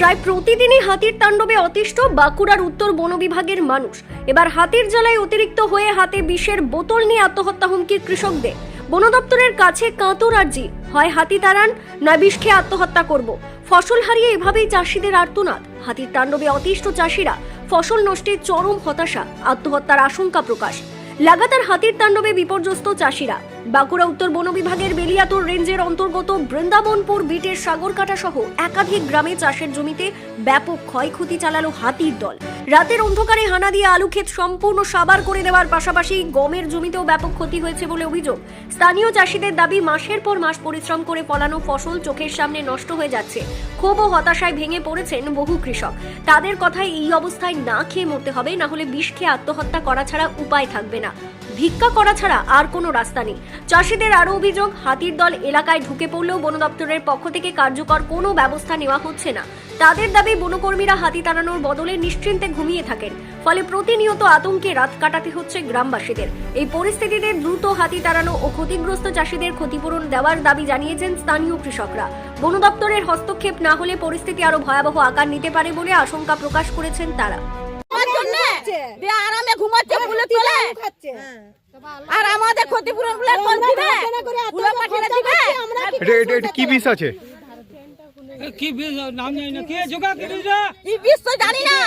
প্রায় প্রতিদিনই হাতির তাণ্ডবে অতিষ্ঠ বাঁকুড়ার উত্তর বন বিভাগের মানুষ। এবার হাতির জ্বালায় অতিরিক্ত হয়ে হাতে বিষের বোতল নিয়ে আত্মহত্যা হুমকি কৃষকদের। বন দপ্তরের কাছে কাঁতর আর্জি। হয় হাতি তাড়ান নয় বিষ খেয়ে আত্মহত্যা করব। ফসল হারিয়ে এভাবেই চাষিদের আর্তনাদ। হাতির তাণ্ডবে অতিষ্ঠ চাষিরা ফসল নষ্টের চরম হতাশা, আত্মহত্যার আশঙ্কা প্রকাশ। লাগাতার হাতির তাণ্ডবে বিপর্যস্ত চাষিরা। বাঁকুড়া উত্তর বন বিভাগের বেলিয়াতুর রেঞ্জের অন্তর্গত বৃন্দাবনপুর বিটের সাগরকাটা সহ একাধিক গ্রামে চাষের জমিতে ব্যাপক ক্ষয়ক্ষতি চালালো হাতির দল। রাতের অন্ধকারে হানা দিয়ে আলু ক্ষেত সম্পূর্ণ সাবার করে দেওয়ার পাশাপাশি গমের জমিতেও ব্যাপক ক্ষতি হয়েছে বলে অভিযোগ। স্থানীয় চাষিদের দাবি, মাসের পর মাস পরিশ্রম করে ফলানো ফসল চোখের সামনে নষ্ট হয়ে যাচ্ছে। ক্ষোভ ও হতাশায় ভেঙে পড়েছেন বহু কৃষক। তাদের কথায় এই অবস্থায় না খেয়ে মরতে হবে, না হলে বিষ খেয়ে আত্মহত্যা করা ছাড়া উপায় থাকবে না। ভিক্ষা করা ছাড়া আর কোনো রাস্তা নেই। চাষিদের আরও অভিযোগ, হাতির দল এলাকায় ঢুকে পড়লেও বন দপ্তরের পক্ষ থেকে কার্যকর কোনো ব্যবস্থা নেওয়া হচ্ছে না। তাদের দাবি, বনকর্মীরা হাতি তাড়ানোর বদলে নিশ্চিন্তে ঘুমিয়ে থাকেন। ফলে প্রতিনিয়ত আতঙ্কে রাত কাটাতে হচ্ছে গ্রামবাসীদের। এই পরিস্থিতিতে দ্রুত হাতি তাড়ানো ও ক্ষতিগ্রস্ত চাষিদের ক্ষতিপূরণ দেওয়ার দাবি জানিয়েছেন স্থানীয় কৃষকরা। বন দপ্তরের হস্তক্ষেপ না হলে পরিস্থিতি আরও ভয়াবহ আকার নিতে পারে বলে আশঙ্কা প্রকাশ করেছেন তারা। আমার দিয়ে আরামে ঘুমাচ্ছে ফুলে তোলে। আর আমাদের ক্ষতিপূরণগুলো কোন দিবে? ফুলে পাঠিয়ে দিবে? এটা এটা এটা কি বিষ আছে? কি বিষ? নাম জানি না। কে জোগা কি বিষ এই বিষ তো জানি না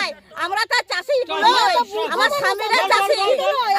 আমরা তো চাষি আমার স্বামীরা চাষি।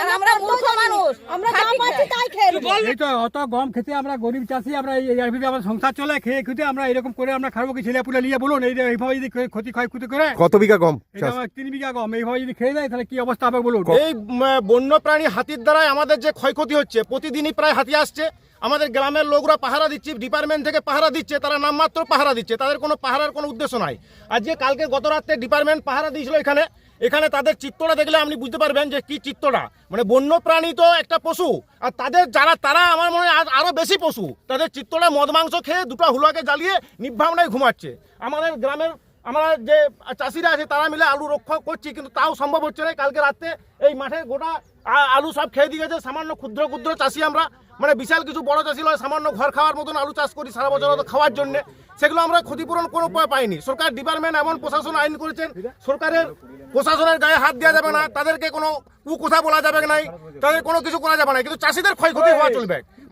আর আমরা মূর্খ মানুষ। আমরা যা পাচ্ছি তাই খেয়ে এই তো অত গম খেতে আমরা গরিব চাষি আমরা এর ভিতরে আমার সংসার চলে খেয়ে খেতে আমরা এরকম করে আমরা খাব কি? ছেলে পুলে নিয়ে বলুন এই এইভাবে যদি ক্ষতি ক্ষয়ক্ষতি করে। কত বিঘা গম এটা আমার তিন বিঘা গম এইভাবে যদি খেয়ে দেয় তাহলে কি অবস্থা হবে বলুন? এই উম, বন্যপ্রাণী হাতির দ্বারাই আমাদের যে ক্ষয়ক্ষতি হচ্ছে প্রতিদিনই প্রায় হাতি আসছে। আমাদের গ্রামের লোকরা পাহারা দিচ্ছে ডিপার্টমেন্ট থেকে পাহারা দিচ্ছে তারা নামমাত্র পাহারা দিচ্ছে তাদের কোনো পাহারার কোনো উদ্দেশ্য নাই। আর যে কালকে গত রাত্রে ডিপার্টমেন্ট পাহারা দিয়েছিল এখানে এখানে তাদের চিত্রটা দেখলে আপনি বুঝতে পারবেন যে কি চিত্রটা। মানে বন্যপ্রাণী তো একটা পশু। আর তাদের যারা, তারা আমার মনে হয় আর- আরও বেশি পশু। তাদের চিত্রটা মদ মাংস খেয়ে দুটো হুলাকে জ্বালিয়ে নির্ভাবনায় ঘুমাচ্ছে। আমাদের গ্রামের, আমরা যে চাষিরা আছে, তারা মিলে আলু রক্ষা করছি, কিন্তু তাও সম্ভব হচ্ছে না। কালকে রাতে এই মাঠে গোটা আলু সব খেয়ে দিয়ে গেছে। সামান্য ক্ষুদ্র ক্ষুদ্র চাষি আমরা। মানে বিশাল কিছু বড় চাষি নয় সামান্য ঘর খাওয়ার মতন আলু চাষ করি সারা বছর খাওয়ার জন্য। সেগুলো আমরা ক্ষতিপূরণ কোনো উপায় পাইনি। সরকার ডিপার্টমেন্ট এমন প্রশাসন আইন করেছেন, সরকারের প্রশাসনের গায়ে হাত দেওয়া যাবে না, তাদেরকে কোনো কুকথা বলা যাবে নাই, তাদের কোনো কিছু করা যাবে না, কিন্তু চাষিদের ক্ষয়ক্ষতি হওয়া চলবে।